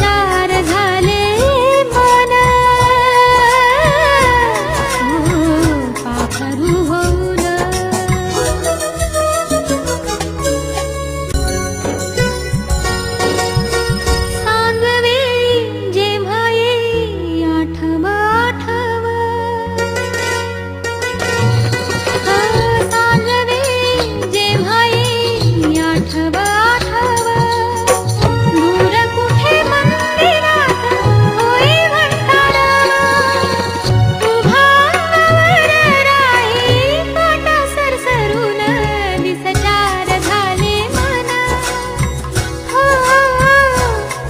চার